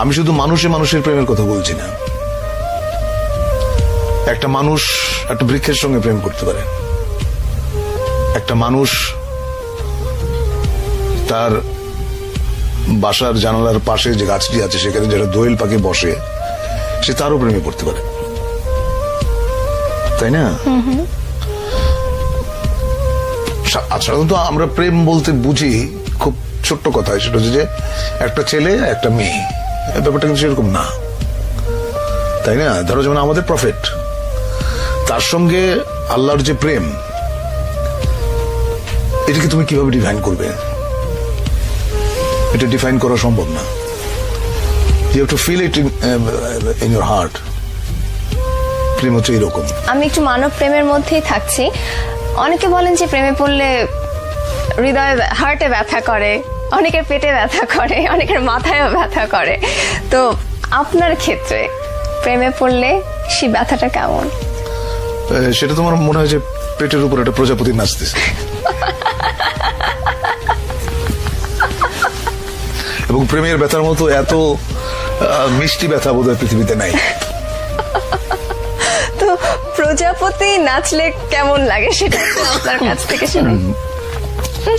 আমি শুধু মানুষে মানুষের প্রেমের কথা বলছি না। একটা মানুষ একটা বৃক্ষের সঙ্গে প্রেম করতে পারে। একটা মানুষ তার বাসার জানালার পাশে যে গাছটি আছে, সেখানে যেটা দোয়েল পাখি বসে, সে তারও প্রেমে পড়তে পারে। তাই না? সাধারণত আমরা প্রেম বলতে বুঝি, খুব ছোট্ট কথা, সেটা হচ্ছে যে একটা ছেলে, একটা মেয়ে। ব্যাপারটা কিন্তু সেরকম না। তাই না? ধরো যেমন আমাদের প্রফেট তার সঙ্গে আল্লাহর যে প্রেম, এটাকে তুমি কীভাবে ডিফাইন করবে? এটা ডিফাইন করা সম্ভব না। You have to feel it in your heart প্রেম হচ্ছে এরকম। আমি একটু মানব প্রেমের মধ্যেই থাকছি। অনেকে বলেন যে প্রেমে পড়লে হৃদয়ে হার্টে ব্যথা করে। অনেকের পেটে ব্যথা করে অনেকের মাথায়ও ব্যথা করে। তো আপনার ক্ষেত্রে প্রেমে পড়লে সেই ব্যথাটা কেমন? সেটা তোমার মনে হয় যে পেটের উপর একটা প্রজাপতি নাচতেছে। এবং প্রেমের ব্যথার মতো এত মিষ্টি ব্যথা বোধহয় পৃথিবীতে নাই। তো প্রজাপতি নাচলে কেমন লাগে সেটা আপনার কাছ থেকে শুনুন।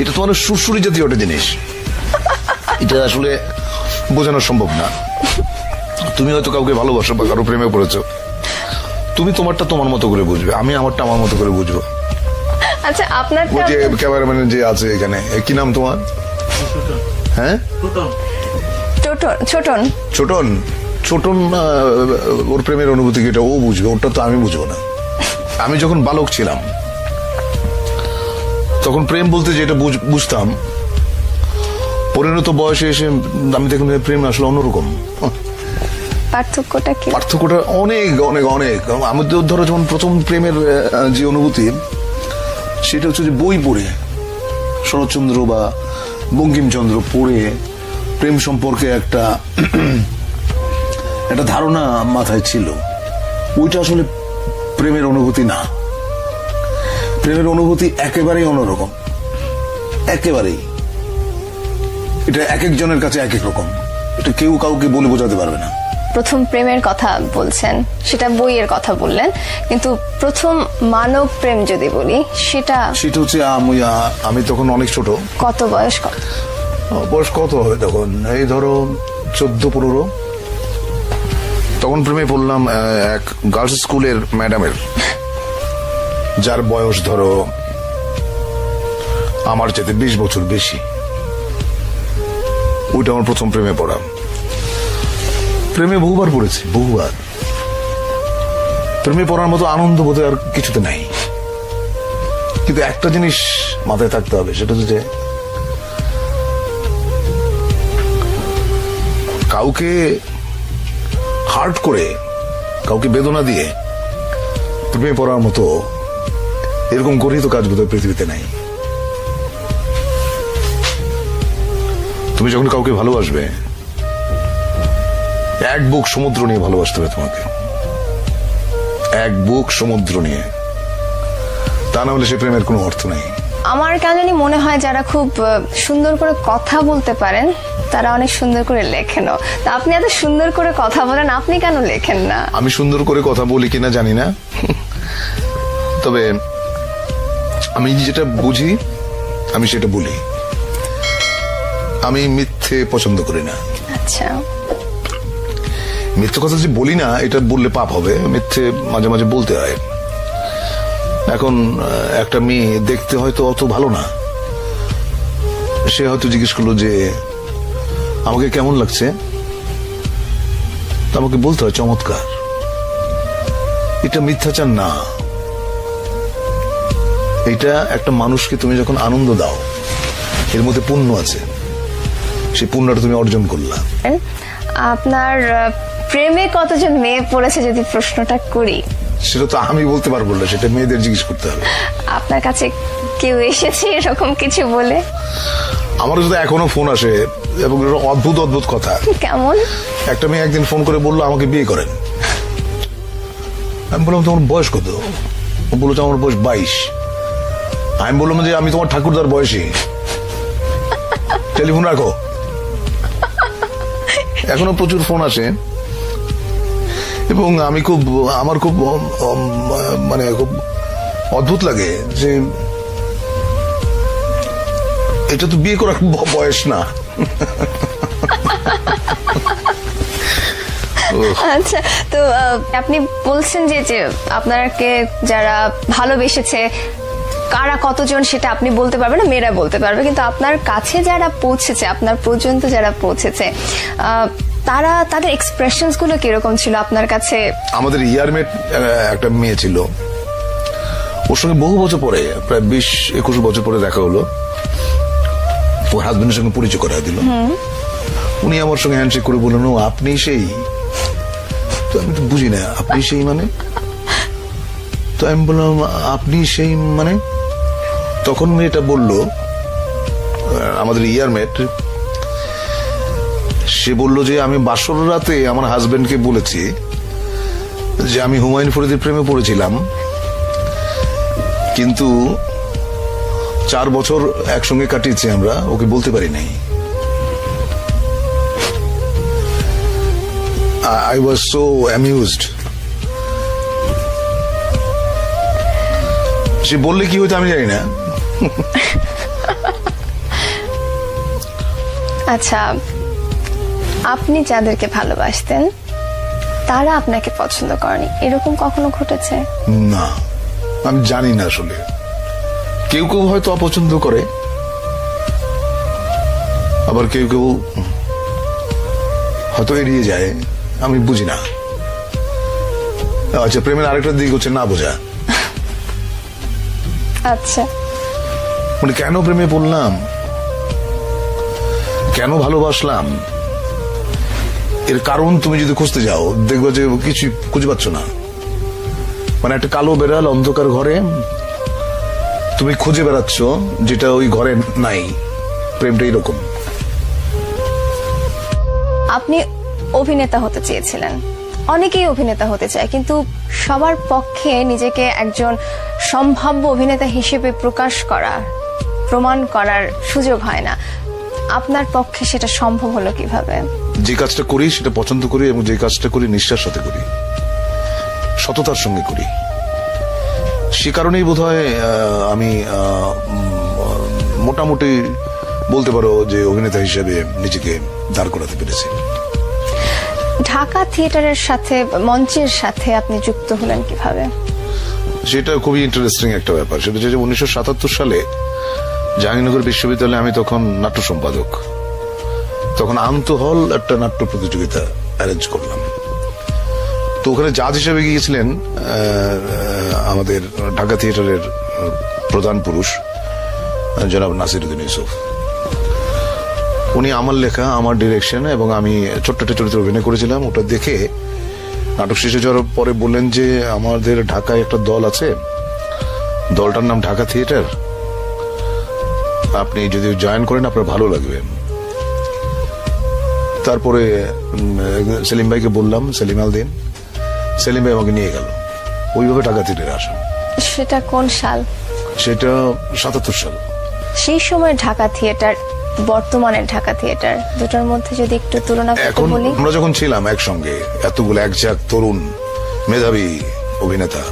এটা তোমার সুরসুরি জাতীয় একটা জিনিস। এটা আসলে বোঝানো সম্ভব না। তুমি হয়তো কাউকে ভালোবাসো বা কারও প্রেমে পড়েছো। তুমি তোমারটা তোমার মতো করে বুঝবে আমি আমারটা আমার মতো করে বুঝব। আচ্ছা আপনার ওই যে ক্যামেরাম্যান যে আছে এখানে কি নাম তোমার? হ্যাঁ? ছোটন। ছোটন ছোটন। ছোটন? ওর প্রেমের অনুভূতি কি এটা ও বুঝবে? ওটা তো আমি বুঝব না। আমি যখন বালক ছিলাম তখন প্রেম বলতে যেটা বুঝ- বুঝতাম পরিণত বয়সে এসে আমি দেখলাম যে প্রেম আসলে অন্যরকম। পার্থক্যটা কি? পার্থক্যটা অনেক অনেক অনেক। আমি তো ধরো যেমন প্রথম প্রেমের যে অনুভূতি সেটা হচ্ছে যে বই পড়ে শরৎচন্দ্র বা বঙ্কিমচন্দ্র পড়ে প্রেম সম্পর্কে একটা একটা ধারণা মাথায় ছিল। ওইটা আসলে প্রেমের অনুভূতি না। প্রেমের অনুভূতি একেবারেই অন্যরকম। একেবারেই। এটা এক একজনের কাছে এক এক রকম। এটা কেউ কাউকে বলে বোঝাতে পারবে না। প্রথম প্রেমের কথা বলছেন সেটা বইয়ের কথা বললেন কিন্তু প্রথম মানব প্রেম যদি বলি সেটা সেটা হচ্ছে আমি আমি তখন অনেক ছোট। কত বয়স কত? বয়স কত হবে তখন? এই ধরো চোদ্দ পনেরো। তখন প্রেমে পড়লাম এক গার্লস স্কুলের ম্যাডামের যার বয়স ধরো আমার চেয়ে বিশ বছর বেশি। ওইটা আমার প্রথম প্রেমে পড়া। প্রেমে বহুবার পড়েছি, বহুবার। প্রেমে পড়ার মতো আনন্দ বোধ আর কিছুতে নাই। কিন্তু একটা জিনিস মাথায় থাকতে হবে, সেটা হচ্ছে যে কাউকে হার্ট করে, কাউকে বেদনা দিয়ে প্রেমে পড়ার মতো এরকম গরিত কাজ বোধহয় পৃথিবীতে নাই। তুমি যখন কাউকে ভালোবাসবে এক বুক সমুদ্র নিয়ে ভালোবাসতে হবে তোমাকে। এক বুক সমুদ্র নিয়ে। তা না হলে সে প্রেমের কোনো অর্থ নেই। আমার কেন জানি মনে হয় যারা খুব সুন্দর করে কথা বলতে পারেন তারা অনেক সুন্দর করে লেখেনও। তা আপনি এত সুন্দর করে কথা বলেন আপনি কেন লেখেন না? আমি সুন্দর করে কথা বলি কিনা জানি না। তবে আমি যেটা বুঝি আমি সেটা বলি। আমি মিথ্যে পছন্দ করি না। আচ্ছা। মিথ্যে কথা যে বলি না এটা বললে পাপ হবে। মিথ্যে মাঝে মাঝে বলতে হয়। এখন একটা মেয়ে দেখতে হয়তো অত ভালো না। সে হয়তো জিজ্ঞেস করল যে আমাকে কেমন লাগছে? আমাকে বলতে হয় চমৎকার। এটা মিথ্যাচার না। এটা একটা মানুষকে তুমি যখন আনন্দ দাও এর মধ্যে পুণ্য আছে। সেই পুণ্যটা তুমি অর্জন করলা। আপনার প্রেমে কতজন মেয়ে পড়েছে যদি প্রশ্নটা করি? সেটা তো আমি বলতে পারব না সেটা মেয়েদের জিজ্ঞেস করতে হবে। আপনার কাছে কেউ এসেছে এরকম কিছু বলে? আমার সাথে এখনও ফোন আসে এবং অদ্ভুত অদ্ভুত কথা। কেমন? একটা মেয়ে একদিন ফোন করে বলল আমাকে বিয়ে করেন। আমি বললাম তোমার বয়স কত? বলল আমার বয়স বাইশ। আমি বললাম যে আমি তোমার ঠাকুরদার বয়সী। টেলিফোন রাখো। এখনও প্রচুর ফোন আসে। এবং আমি খুব, আমার খুব মানে খুব অদ্ভুত লাগে যে এটা তো বিয়ে করার বয়স না। আচ্ছা তো আপনি বলছেন যে যে আপনাকে যারা ভালোবেসেছে কারা কতজন সেটা আপনি বলতে পারবেন না, মেয়েরা বলতে পারবে। কিন্তু আপনার কাছে যারা পৌঁছেছে, আপনার পর্যন্ত যারা পৌঁছেছে তারা, তাদের এক্সপ্রেশনসগুলো কীরকম ছিল আপনার কাছে? আমাদের ইয়ারমেট একটা মেয়ে ছিল। ওর সঙ্গে বহু বছর পরে, প্রায় বিশ, একুশ বছর পরে দেখা হলো। ওর হাজবেন্ডের সঙ্গে পরিচয় করা দিল। উনি আমার সঙ্গে হ্যান্ডশেক করে বললেন, ও, আপনি সেই তো আমি তো বুঝি না, আপনি সেই মানে? তো আমি বললাম, আপনি সেই মানে? তখন মেয়েটা বলল আমাদের ইয়ারমেট সে বলল যে, আমি বাসর রাতে আমার হাজবেন্ডকে বলেছি যে, আমি হুমায়ুন ফরিদের প্রেমে পড়েছিলাম, কিন্তু চার বছর একসঙ্গে কাটিয়েছি আমরা, ওকে বলতে পারি নাই। আই ওয়াজ সো অ্যামিউজড সে বললে কি হতো আমি জানি না। আচ্ছা আপনি যাদেরকে ভালোবাসতেন তারা আপনাকে পছন্দ করেনি। এরকম কখনো ঘটেছে? না আমি জানি না আসলে। কেউ কেউ হয়তো অপছন্দ করে আবার কেউ কেউ হয়তো এড়িয়ে যায় আমি বুঝি না। আচ্ছা প্রেমের আরেকটা দিক হচ্ছে না বোঝা। আচ্ছা। মানে কেন প্রেমে পড়লাম? কেন ভালোবাসলাম? এর কারণ তুমি যদি খুঁজতে যাও, দেখবে যে কিছু খুঁজে পাচ্ছ না। মানে একটা কালো বেড়াল অন্ধকার ঘরে, তুমি খুঁজে বেড়াচ্ছ যেটা ওই ঘরে নাই। প্রেমটা এরকম। আপনি অভিনেতা হতে চেয়েছিলেন। অনেকেই অভিনেতা হতে চায়, কিন্তু সবার পক্ষে নিজেকে একজন সম্ভাব্য অভিনেতা হিসেবে প্রকাশ করা প্রমাণ করার সুযোগ হয় না। আপনার পক্ষে সেটা সম্ভব হলো কীভাবে? যে কাজটা করি সেটা পছন্দ করি এবং যে কাজটা করি নিষ্ঠার সাথে করি। সততার সঙ্গে করি। সে কারণেই বোধ আমি মোটামুটি বলতে পারো যে অভিনেতা হিসেবে নিজেকে দাঁড় করাতে পেরেছি। ঢাকা থিয়েটারের সাথে মঞ্চের সাথে আপনি যুক্ত হলেন কীভাবে? সেটা খুবই ইন্টারেস্টিং একটা ব্যাপার। সেটা হচ্ছে যে উনিশশো সালে জাহাঙ্গীরনগর বিশ্ববিদ্যালয়ে আমি তখন নাট্য সম্পাদক। তখন আন্ত হল একটা নাট্য প্রতিযোগিতা অ্যারেঞ্জ করলাম। তো ওখানে জাজ হিসেবে গিয়েছিলেন আমাদের ঢাকা থিয়েটারের প্রধান পুরুষ, জনাব নাসিরুদ্দিন ইউসুফ। উনি আমার লেখা, আমার ডিরেকশন এবং আমি ছোট্ট একটা চরিত্রে অভিনয় করেছিলাম। ওটা দেখে নাটক শেষ যাওয়ার পরে বললেন যে, আমাদের ঢাকায় একটা দল আছে, দলটার নাম ঢাকা থিয়েটার। আপনি যদি জয়েন করেন আপনার ভালো লাগবে। তারপরে সেলিম ভাইকে বললাম সেলিম আল দিন সেলিম ভাই আমাকে নিয়ে গেল। ওইভাবে টাকা থিয়েটারে আসা সেটা কোন সাল? সেটা সাতাত্তর সাল। সেই সময় ঢাকা থিয়েটার বর্তমানে ঢাকা থিয়েটার দুটোর মধ্যে যদি একটু তুলনা এখন আমরা যখন ছিলাম একসঙ্গে এতগুলো একঝাক তরুণ মেধাবী অভিনেতা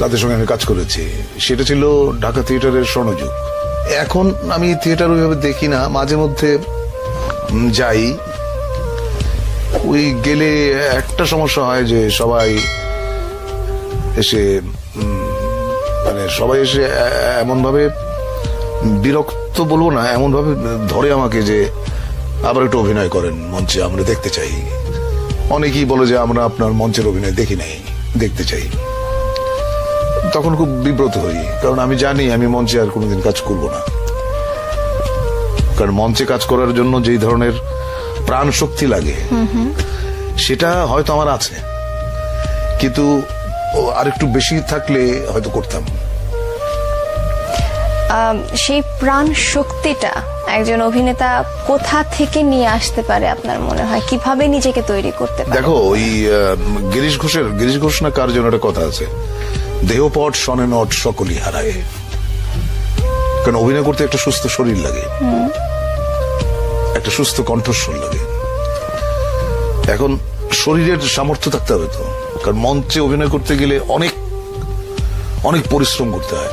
তাদের সঙ্গে আমি কাজ করেছি। সেটা ছিল ঢাকা থিয়েটারের স্বর্ণযুগ। এখন আমি থিয়েটার ওইভাবে দেখি না। মাঝে মধ্যে যাই। ওই গেলে একটা সমস্যা হয় যে সবাই এসে মানে সবাই এসে এমন ভাবে বিরক্ত বলব না এমন ভাবে ধরে আমাকে যে আবার একটু অভিনয় করেন মঞ্চে, আমরা দেখতে চাই। অনেকেই বলে যে আমরা আপনার মঞ্চের অভিনয় দেখি নাই, দেখতে চাই। তখন খুব বিব্রত হই কারণ আমি জানি আমি মঞ্চে আর কোনোদিন কাজ করব না। কারণ মঞ্চে কাজ করার জন্য যেই ধরনের প্রাণ শক্তি লাগে সেটা হয়তো আমার আছে। কিন্তু আর একটু বেশি থাকলে হয়তো করতাম। সেই প্রাণ শক্তিটা একজন অভিনেতা কোথা থেকে নিয়ে আসতে পারে আপনার মনে হয়? কীভাবে নিজেকে তৈরি করতে পারে? দেখো ওই গিরিশ ঘোষের গিরিশ ঘোষ না কার জন্য একটা কথা আছে। দেহপট শনে নট সকলই হারায়। কারণ অভিনয় করতে একটা সুস্থ শরীর লাগে। একটা সুস্থ কণ্ঠস্বর লাগে। এখন শরীরের সামর্থ্য থাকতে হবে তো। কারণ মঞ্চে অভিনয় করতে গেলে অনেক অনেক পরিশ্রম করতে হয়।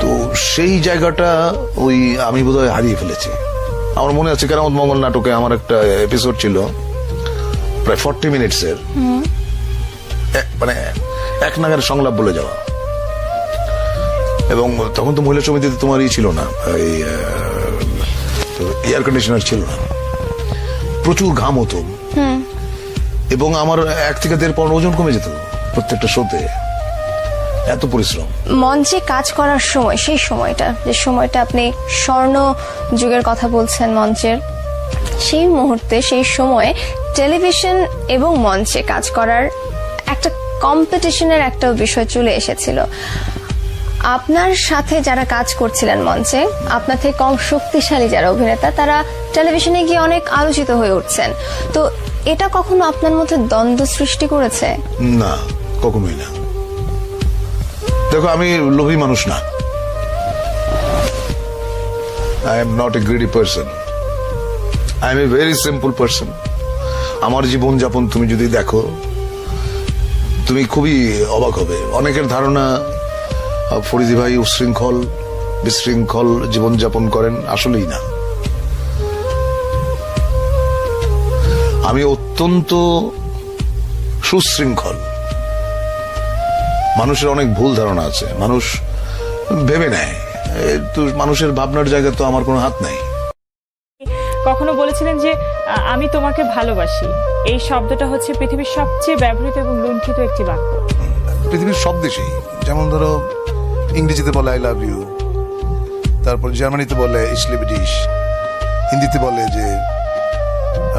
তো সেই জায়গাটা ওই আমি বোধহয় হারিয়ে ফেলেছি। আমার মনে আছে কেরামত মঙ্গল নাটকে আমার একটা এপিসোড ছিল প্রায় ফর্টি মিনিটস এর। মানে এক নাগারে সংলাপ বলে যাওয়া। এবং তখন তো মহিলা সমিতিতে তোমার ই ছিল না এই এয়ার কন্ডিশনার ছিল না। প্রচুর ঘাম হতো। এবং আমার এক থেকে দেড় পর ওজন কমে যেত প্রত্যেকটা শোতে। এত পরিশ্রম। মঞ্চে কাজ করার সময় সেই সময়টা যে সময়টা আপনি স্বর্ণ যুগের কথা বলছেন মঞ্চের সেই মুহূর্তে সেই সময়ে টেলিভিশন এবং মঞ্চে কাজ করার একটা কম্পিটিশনের একটা বিষয় চলে এসেছিল। আপনার সাথে যারা কাজ করছিলেন মঞ্চে, আপনার থেকে কম শক্তিশালী যারা অভিনেতা, তারা টেলিভিশনে গিয়ে অনেক আলোচিত হয়ে উঠছেন। তো এটা কখনো আপনার মধ্যে দ্বন্দ্ব সৃষ্টি করেছে? না, কখনোই না। দেখো, আমি লোভী মানুষ না। I am not a greedy person I am a very simple person আমার জীবন যাপন তুমি যদি দেখো তুমি খুবই অবাক হবে। অনেকের ধারণা ফরিদি ভাই উশৃঙ্খল, বিশৃঙ্খল জীবনযাপন করেন, আসলেই না। আমি অত্যন্ত সুশৃঙ্খল। মানুষের অনেক ভুল ধারণা আছে। মানুষ ভেবে নেয়। মানুষের ভাবনার জায়গায় তো আমার কোনো হাত নাই। কখনো বলেছিলেন যে আমি তোমাকে ভালোবাসি। এই শব্দটা হচ্ছে পৃথিবীর সবচেয়ে ব্যবহৃত এবং লুণ্ঠিত একটি বাক্য। পৃথিবীর সব দেশেই যেমন ধরো ইংরেজিতে বলে আই লাভ ইউ তারপর জার্মানিতে বলে ইসলি ব্রিটিশ হিন্দিতে বলে যে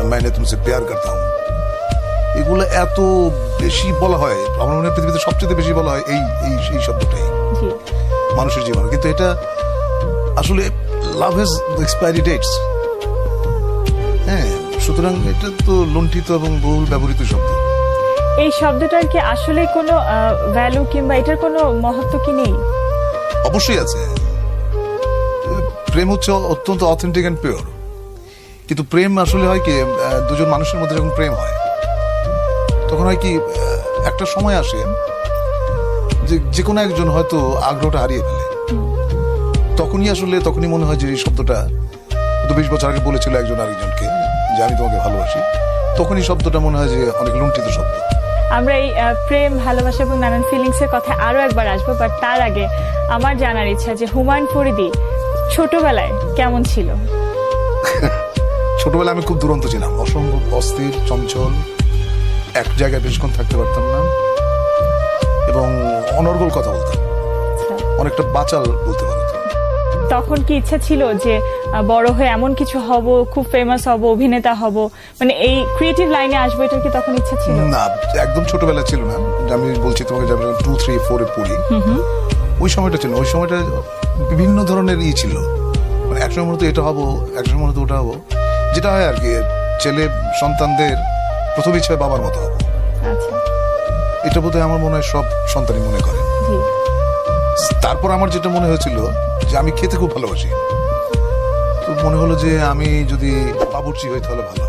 মাইনে তুমসে প্যার করতা হুঁ এগুলো এত বেশি বলা হয় আমার মনে হয় পৃথিবীতে সবচেয়ে বেশি বলা হয় এই এই এই শব্দটাই। মানুষের জীবনে। কিন্তু এটা আসলে লাভ হ্যাজ এক্সপায়ারি ডেটস সুতরাং এটা তো লুণ্ঠিত এবং বহুল ব্যবহৃত শব্দ। এই শব্দটার কি আসলে কোনো ভ্যালু কিংবা এটার কোনো মহত্ব কি নেই? অবশ্যই আছে। প্রেম হচ্ছে অত্যন্ত অথেন্টিক অ্যান্ড পিওর কিন্তু প্রেম আসলে হয় কি দুজন মানুষের মধ্যে যখন প্রেম হয় তখন হয় কি একটা সময় আসে যে যে কোনো একজন হয়তো আগ্রহটা হারিয়ে ফেলে। তখনই আসলে তখনই মনে হয় যে এই শব্দটা দু বিশ বছর আগে বলেছিল একজন আরেকজনকে। যে আমি তোমাকে ভালোবাসি তখনই শব্দটা মনে হয় যে অনেক লুণ্ঠিত শব্দ আমরা এই প্রেম ভালোবাসা এবং নানান ফিলিংস এর কথা আরও একবার আসব বাট তার আগে আমার জানার ইচ্ছা যে হুমায়ুন ফরিদি ছোটবেলায় কেমন ছিল ছোটবেলায় আমি খুব দুরন্ত ছিলাম অসম্ভব অস্থির চঞ্চল এক জায়গায় বেশিক্ষণ থাকতে পারতাম না এবং অনর্গল কথা বলতাম আচ্ছা। অনেকটা বাচাল বলতে পারো। তখন কি ইচ্ছা ছিল যে বড় হয়ে এমন কিছু হব খুব ফেমাস হব অভিনেতা হব? মানে এই ক্রিয়েটিভ লাইনে আসব এটার কি তখন ইচ্ছা ছিল? না একদম ছোটবেলা ছিল না আমি বলছি তোমাকে যখন টু থ্রি ফোরে পড়ি। ওই সময়টা ছিল ওই সময়টা বিভিন্ন ধরনের ই ছিল। মানে একসময় মনে হতো এটা হব একসময় মনে হতো ওটা হব। যেটা হয় আর কি ছেলে সন্তানদের প্রথম ইচ্ছা বাবার মতো হব। আচ্ছা। এটা বোধহয় আমার মনে হয় সব সন্তানই মনে করে। জি। তারপর আমার যেটা মনে হয়েছিল যে আমি খেতে খুব ভালোবাসি। তো মনে হলো যে আমি যদি বাবুর্চি হই তাহলে ভালো।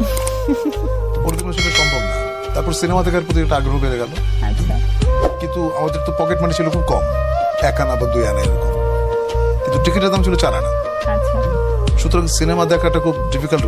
ওরকম সেটা সম্ভব না। তারপর সিনেমা দেখার প্রতি একটা আগ্রহ বেড়ে গেল। আচ্ছা। কিন্তু আমাদের তো পকেট মানি ছিল খুব কম। এক আনা বা দুই আনা এরকম। কিন্তু টিকিটের দাম ছিল চার আনা। আচ্ছা। সুতরাং সিনেমা দেখাটা খুব ডিফিকাল্ট হয়ে